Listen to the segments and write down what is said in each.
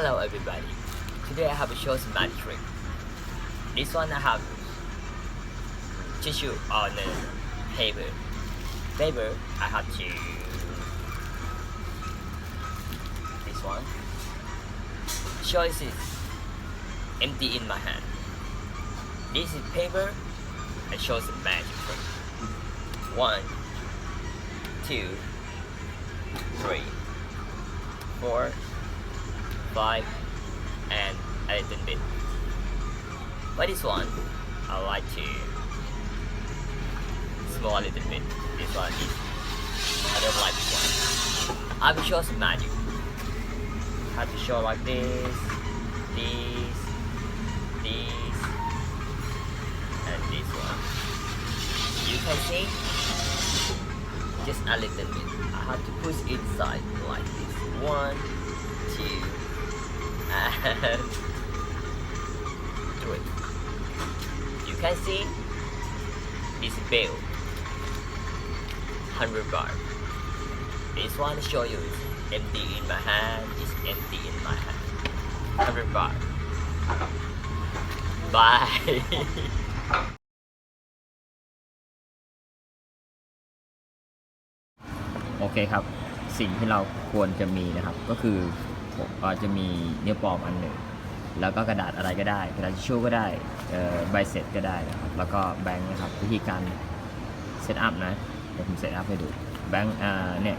Hello everybody. Today I have a short magic trick. This one I have tissue on the paper. Paper I have to this one. Choice is empty in my hand. This is paper. I show the magic trick. One, two, three, four, five, and a little bit. But this one, I like to small a little bit. This one I don't like this one. I will show some magic. Have to show like this, this, this, and this one. You can see, just a little bit. I have to push inside like this. One, two, three. You can see this bill, hundred baht. This one show you is empty in my hand. It's empty in my hand. Hundred baht. Bye. โอเคครับ สิ่งที่เราควรจะมีนะครับ ก็คือ ผมเอ่อจะมีเนื้อปลอมอันหนึ่ง แล้วก็กระดาษอะไรก็ได้ กระดาษทิชชู่ก็ได้ใบเสร็จก็ได้นะครับแล้วก็แบงค์นะครับวิธีการเซตอัพนะเดี๋ยวผมเซตอัพให้ดูแบงค์อ่าเนี่ย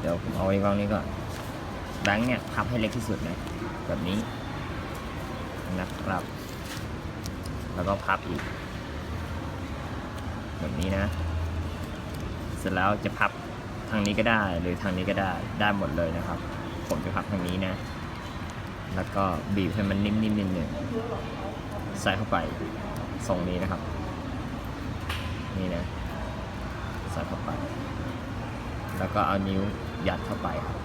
เดี๋ยวผมเอาไว้กองนี้ก่อนแบงค์เนี่ยพับให้เล็กที่สุดนะแบบนี้นะครับ แล้วก็พับอีก แบบนี้นะ เสร็จแล้วจะพับทางนี้ก็ได้หรือทางนี้ก็ได้ได้หมดเลยนะครับ ผมจะพับทางนี้นะ แล้วก็บีบให้มันนิ่มๆนิดนึงใส่เข้าไปทรงนี้นะครับ นี่นะ ใส่เข้าไป แล้วก็เอานิ้วยัดเข้าไปครับ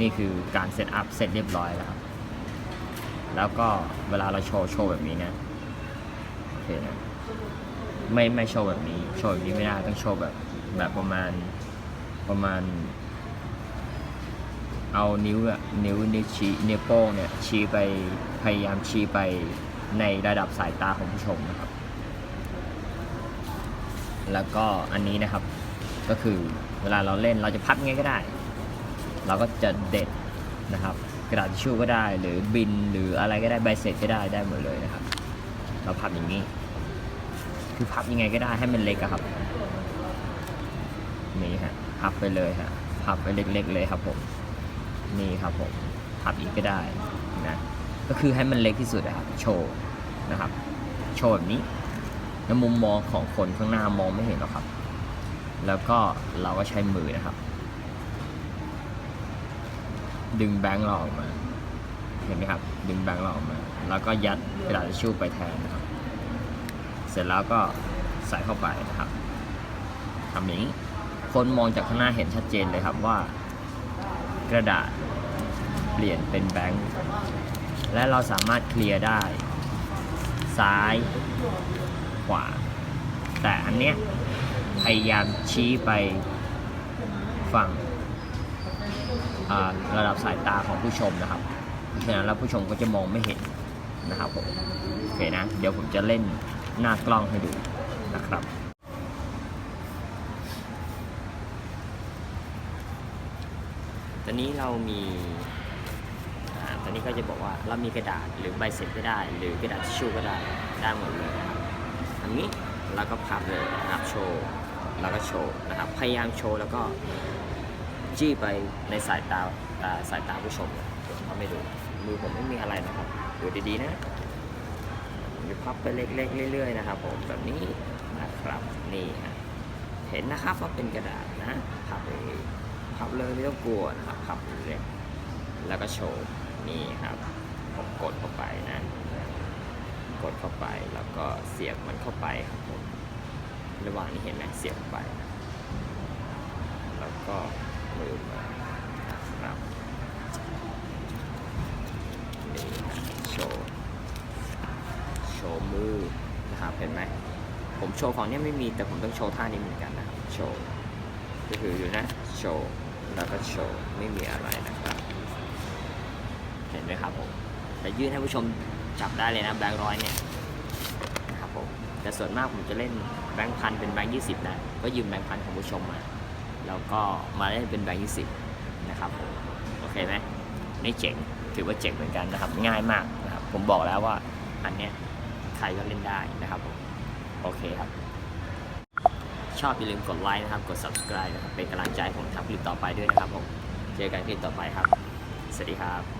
นี่คือการเซตอัพเสร็จเรียบร้อยแล้วครับ แล้วก็เวลาเราโชว์โชว์แบบนี้นะ โอเคนะ ไม่ไม่โชว์แบบนี้ โชว์แบบนี้ไม่ได้ ต้องโชว์แบบแบบประมาณประมาณ เอานิ้วอะนิ้วนิ้วชี้นิ้วโป้งเนี่ยชี้ไปพยายามชี้ไปในระดับสายตาของผู้ชมนะครับ แล้วก็อันนี้นะครับก็คือเวลาเราเล่นเราจะพับยังไงก็ได้ เราก็จะเด็ดนะครับ กระดาษทิชชู่ก็ได้ หรือบินหรืออะไรก็ได้ใบเสร็จก็ได้ได้หมดเลยนะครับ เราพับอย่างนี้ คือพับยังไงก็ได้ให้มันเล็กครับนี่ฮะพับไปเลยฮะพับไปเล็กๆเลยครับผม นี่ครับผมพับอีกก็ได้นะก็คือให้มันเล็กที่สุดนะครับโชว์นะครับโชว์แบบนี้ในมุมมองของคนข้างหน้ามองไม่เห็นหรอกครับ แล้วก็เราก็ใช้มือนะครับ ดึงแบงค์เราออกมา เห็นไหมครับ ดึงแบงค์เราออกมา แล้วก็ยัดกระดาษทิชชู่ไปแทนนะครับ เสร็จแล้วก็ใส่เข้าไปนะครับทำอย่างนี้ คนมองจากข้างหน้าเห็นชัดเจนเลยครับว่า กระดาษ เปลี่ยนเป็นแบงค์ และเราสามารถเคลียร์ได้ ซ้าย ขวา แต่อันเนี้ยพยายามชี้ไปฝั่งระดับสายตาของผู้ชมนะครับ ฉะนั้นแล้วผู้ชมก็จะมองไม่เห็นนะครับผม โอเคนะ เดี๋ยวผมจะเล่นหน้ากล้องให้ดูนะครับ ตอนนี้เรามีอตอนนี้ก็จะบอกว่าเรามีกระดาษหรือใบเสร็จก็ได้ หรือกระดาษทิชชู่ก็ได้ได้หมดเลยนะครับอันนี้เราก็พับเลยนะครับโชว์แล้วก็โชว์นะครับพยายามโชว์แล้วก็จี้ไปในสายตาสายตาผู้ชมเขาไม่ดูมือผมไม่มีอะไรนะครับดูดีๆนะผมจะพับไปเล็กๆเรื่อยๆนะครับผมแบบนี้นะครับนี่ฮะเห็นนะครับว่าเป็นกระดาษนะพับ เลยพับเลยไม่ต้องกลัวนะครับพับเลยแล้วก็โชว์นี่ครับผมกดเข้าไปนะ กดเข้าไปแล้วก็เสียบมันเข้าไปครับผมระหว่างนี้เห็นไหมเสียบไป แล้วก็มือมาครับนี่โชว์โชว์มือนะครับเห็นไหมผมโชว์ของเนี้ยไม่มีแต่ผมต้องโชว์ท่านี้เหมือนกันนะครับโชว์ก็คืออยู่นะโชว์ แล้วก็โชว์ไม่มีอะไรนะครับ เห็นไหมครับผมแต่ยื่นให้ผู้ชมจับได้เลยนะแบงค์ร้อยเนี่ยนะครับผมแต่ส่วนมากผมจะเล่นแบงค์พันเป็นแบงค์ยี่สิบนะก็ยืมแบงค์พันของผู้ชมมา แล้วก็มาเล่นเป็นแบงค์ยี่สิบนะครับผมโอเคไหมนี่เจ๋งถือว่าเจ๋งเหมือนกันนะครับง่ายมากนะครับผมบอกแล้วว่าอันเนี้ยใครก็เล่นได้นะครับผมโอเคครับ ชอบอย่าลืมกดไลค์นะครับ กด subscribe นะครับ เป็นกำลังใจให้ผมทำคลิปต่อไปด้วยนะครับผม เจอกันคลิปต่อไปครับ สวัสดีครับ